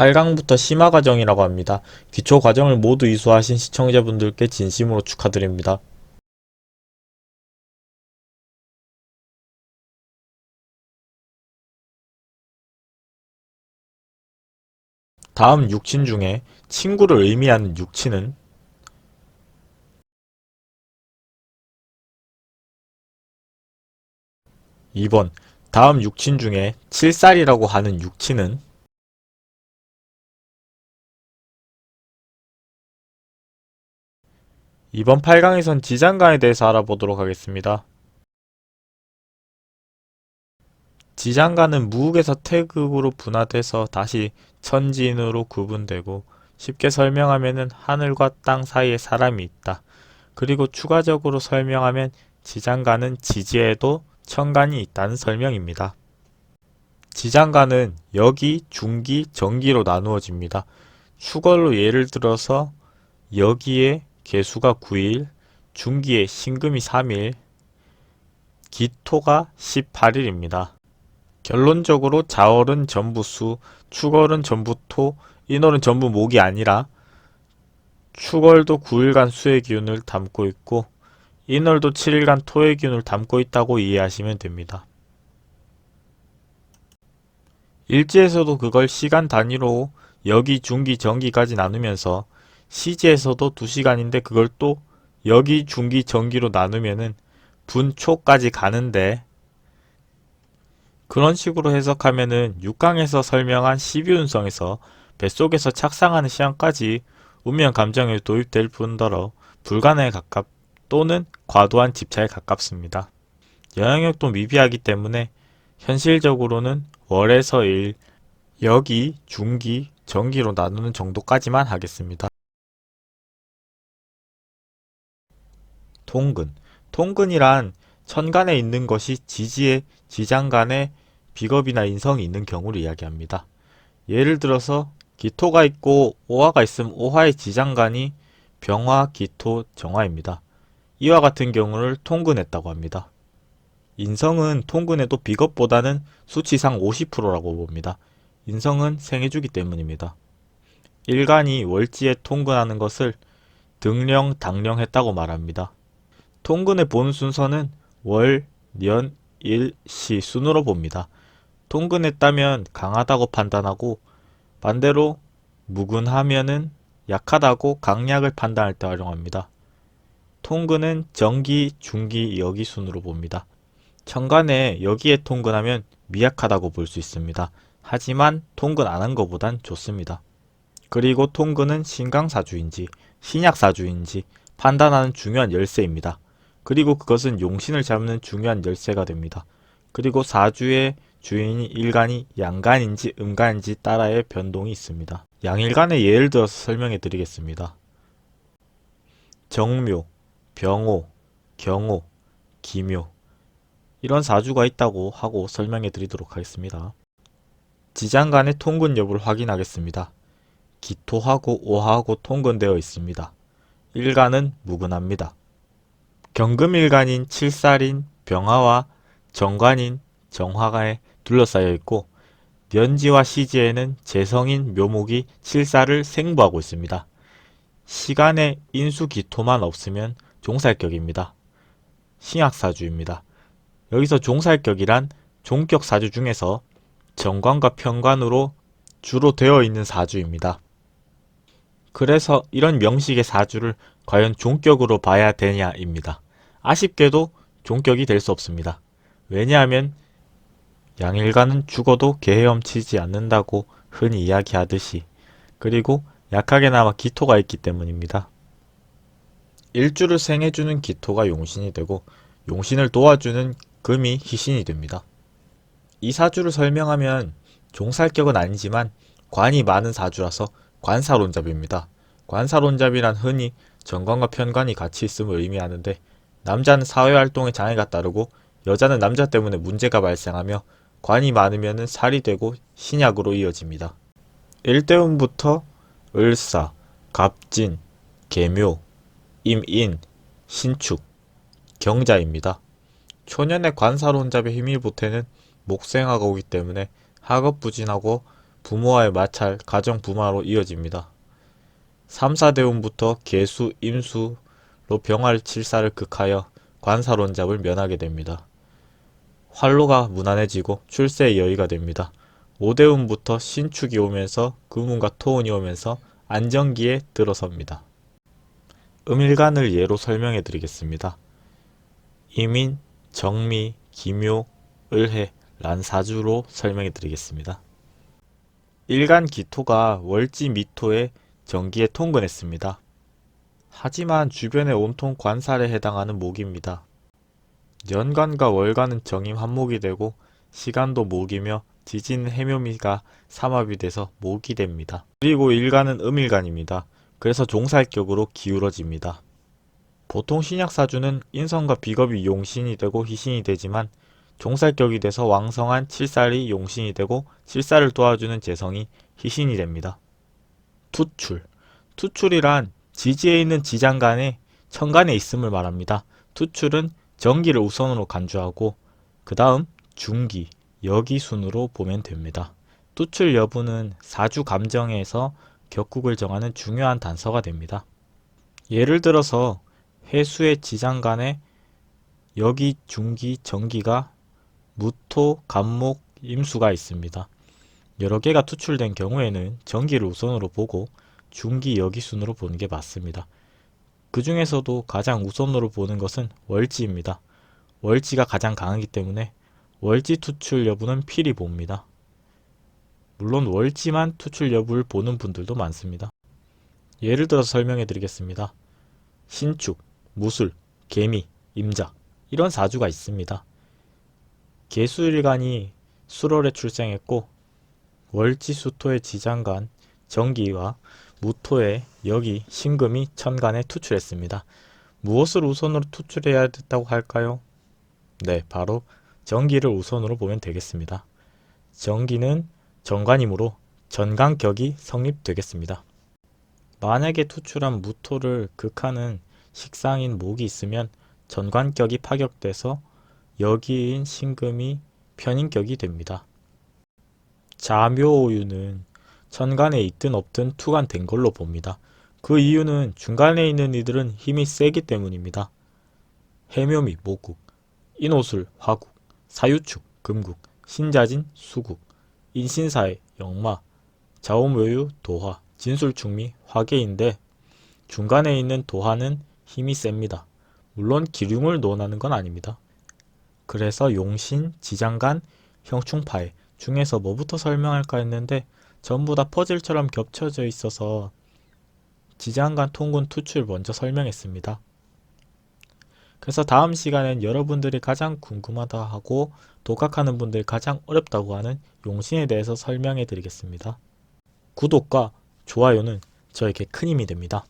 8강부터 심화 과정이라고 합니다. 기초 과정을 모두 이수하신 시청자분들께 진심으로 축하드립니다. 다음 육친 중에 친구를 의미하는 육친은 2번 다음 육친 중에 칠살이라고 하는 육친은 이번 8강에선 지장간에 대해서 알아보도록 하겠습니다. 지장간은 무극에서 태극으로 분화돼서 다시 천진으로 구분되고 쉽게 설명하면은 하늘과 땅 사이에 사람이 있다. 그리고 추가적으로 설명하면 지장간은 지지에도 천간이 있다는 설명입니다. 지장간은 여기, 중기, 정기로 나누어집니다. 추걸로 예를 들어서 여기에 개수가 9일, 중기에 신금이 3일, 기토가 18일입니다. 결론적으로 자월은 전부 수, 축월은 전부 토, 인월은 전부 목이 아니라 축월도 9일간 수의 기운을 담고 있고 인월도 7일간 토의 기운을 담고 있다고 이해하시면 됩니다. 일지에서도 그걸 시간 단위로 여기, 중기, 정기까지 나누면서 시지에서도 2시간인데 그걸 또 여기, 중기, 정기로 나누면은 분초까지 가는데 그런 식으로 해석하면은 6강에서 설명한 12운성에서 뱃속에서 착상하는 시간까지 운명 감정에 도입될 뿐더러 불가능에 가깝 또는 과도한 집착에 가깝습니다. 영향력도 미비하기 때문에 현실적으로는 월에서 일, 여기, 중기, 정기로 나누는 정도까지만 하겠습니다. 통근. 통근이란 천간에 있는 것이 지지에 지장간에 비겁이나 인성이 있는 경우를 이야기합니다. 예를 들어서 기토가 있고 오화가 있으면 오화의 지장간이 병화, 기토, 정화입니다. 이와 같은 경우를 통근했다고 합니다. 인성은 통근해도 비겁보다는 수치상 50%라고 봅니다. 인성은 생해주기 때문입니다. 일간이 월지에 통근하는 것을 등령, 당령했다고 말합니다. 통근의 보는 순서는 월, 년, 일, 시 순으로 봅니다. 통근했다면 강하다고 판단하고 반대로 무근하면은 약하다고 강약을 판단할 때 활용합니다. 통근은 정기, 중기, 여기 순으로 봅니다. 천간에 여기에 통근하면 미약하다고 볼 수 있습니다. 하지만 통근 안 한 것보단 좋습니다. 그리고 통근은 신강사주인지 신약사주인지 판단하는 중요한 열쇠입니다. 그리고 그것은 용신을 잡는 중요한 열쇠가 됩니다. 그리고 사주의 주인이 일간이 양간인지 음간인지 따라의 변동이 있습니다. 양일간의 예를 들어서 설명해 드리겠습니다. 정묘, 병호, 경호, 기묘 이런 사주가 있다고 하고 설명해 드리도록 하겠습니다. 지장 간의 통근 여부를 확인하겠습니다. 기토하고 오하고 통근되어 있습니다. 일간은 무근합니다. 경금일간인 칠살인 병화와 정관인 정화가에 둘러싸여 있고 년지와 시지에는 재성인 묘목이 칠살을 생부하고 있습니다. 시간에 인수기토만 없으면 종살격입니다. 신약사주입니다. 여기서 종살격이란 종격사주 중에서 정관과 편관으로 주로 되어 있는 사주입니다. 그래서 이런 명식의 사주를 과연 종격으로 봐야 되냐입니다. 아쉽게도 종격이 될 수 없습니다. 왜냐하면 양일간은 죽어도 개헤엄치지 않는다고 흔히 이야기하듯이 그리고 약하게나마 기토가 있기 때문입니다. 일주를 생해주는 기토가 용신이 되고 용신을 도와주는 금이 희신이 됩니다. 이 사주를 설명하면 종살격은 아니지만 관이 많은 사주라서 관사론잡입니다. 관사론잡이란 흔히 정관과 편관이 같이 있음을 의미하는데 남자는 사회활동에 장애가 따르고 여자는 남자 때문에 문제가 발생하며 관이 많으면 살이 되고 신약으로 이어집니다. 일대운부터 을사, 갑진, 계묘, 임인, 신축, 경자입니다. 초년의 관사론잡의 힘이 보태는 목생화가 오기 때문에 학업부진하고 부모와의 마찰, 가정 부마로 이어집니다. 3, 4대운부터 개수, 임수로 병활 칠사를 극하여 관사론잡을 면하게 됩니다. 활로가 무난해지고 출세의 여의가 됩니다. 5대운부터 신축이 오면서 금운과 토운이 오면서 안정기에 들어섭니다. 음일간을 예로 설명해 드리겠습니다. 이민, 정미, 기묘, 을해, 란사주로 설명해 드리겠습니다. 일간 기토가 월지 미토의 정기에 통근했습니다. 하지만 주변의 온통 관살에 해당하는 목입니다. 연간과 월간은 정임 한목이 되고 시간도 목이며 지진 해묘미가 삼합이 돼서 목이 됩니다. 그리고 일간은 음일간입니다. 그래서 종살격으로 기울어집니다. 보통 신약사주는 인성과 비겁이 용신이 되고 희신이 되지만 종살격이 돼서 왕성한 칠살이 용신이 되고 칠살을 도와주는 재성이 희신이 됩니다. 투출 투출이란 지지에 있는 지장간에 천간에 있음을 말합니다. 투출은 정기를 우선으로 간주하고 그 다음 중기, 여기 순으로 보면 됩니다. 투출 여부는 사주 감정에서 격국을 정하는 중요한 단서가 됩니다. 예를 들어서 해수의 지장 간에 여기, 중기, 정기가 무토, 간목, 임수가 있습니다. 여러 개가 투출된 경우에는 정기를 우선으로 보고 중기, 여기 순으로 보는 게 맞습니다. 그 중에서도 가장 우선으로 보는 것은 월지입니다. 월지가 가장 강하기 때문에 월지 투출 여부는 필히 봅니다. 물론 월지만 투출 여부를 보는 분들도 많습니다. 예를 들어서 설명해 드리겠습니다. 신축, 무술, 개미, 임자 이런 사주가 있습니다. 개수일간이 수월에 출생했고 월지수토의 지장간 정기와 무토의 여기 신금이 천간에 투출했습니다. 무엇을 우선으로 투출해야 됐다고 할까요? 네, 바로 정기를 우선으로 보면 되겠습니다. 정기는 정관이므로 전강격이 성립되겠습니다. 만약에 투출한 무토를 극하는 식상인 목이 있으면 전관격이 파격돼서 여기인 신금이 편인격이 됩니다. 자묘오유는 천간에 있든 없든 투간된 걸로 봅니다. 그 이유는 중간에 있는 이들은 힘이 세기 때문입니다. 해묘미 모국, 인호술 화국, 사유축 금국, 신자진 수국, 인신사의 영마, 자오묘유 도화, 진술충미 화계인데 중간에 있는 도화는 힘이 셉니다. 물론 기륭을 논하는 건 아닙니다. 그래서 용신, 지장간, 형충파해 중에서 뭐부터 설명할까 했는데 전부 다 퍼즐처럼 겹쳐져 있어서 지장간 통군 투출 먼저 설명했습니다. 그래서 다음 시간엔 여러분들이 가장 궁금하다 하고 독학하는 분들이 가장 어렵다고 하는 용신에 대해서 설명해 드리겠습니다. 구독과 좋아요는 저에게 큰 힘이 됩니다.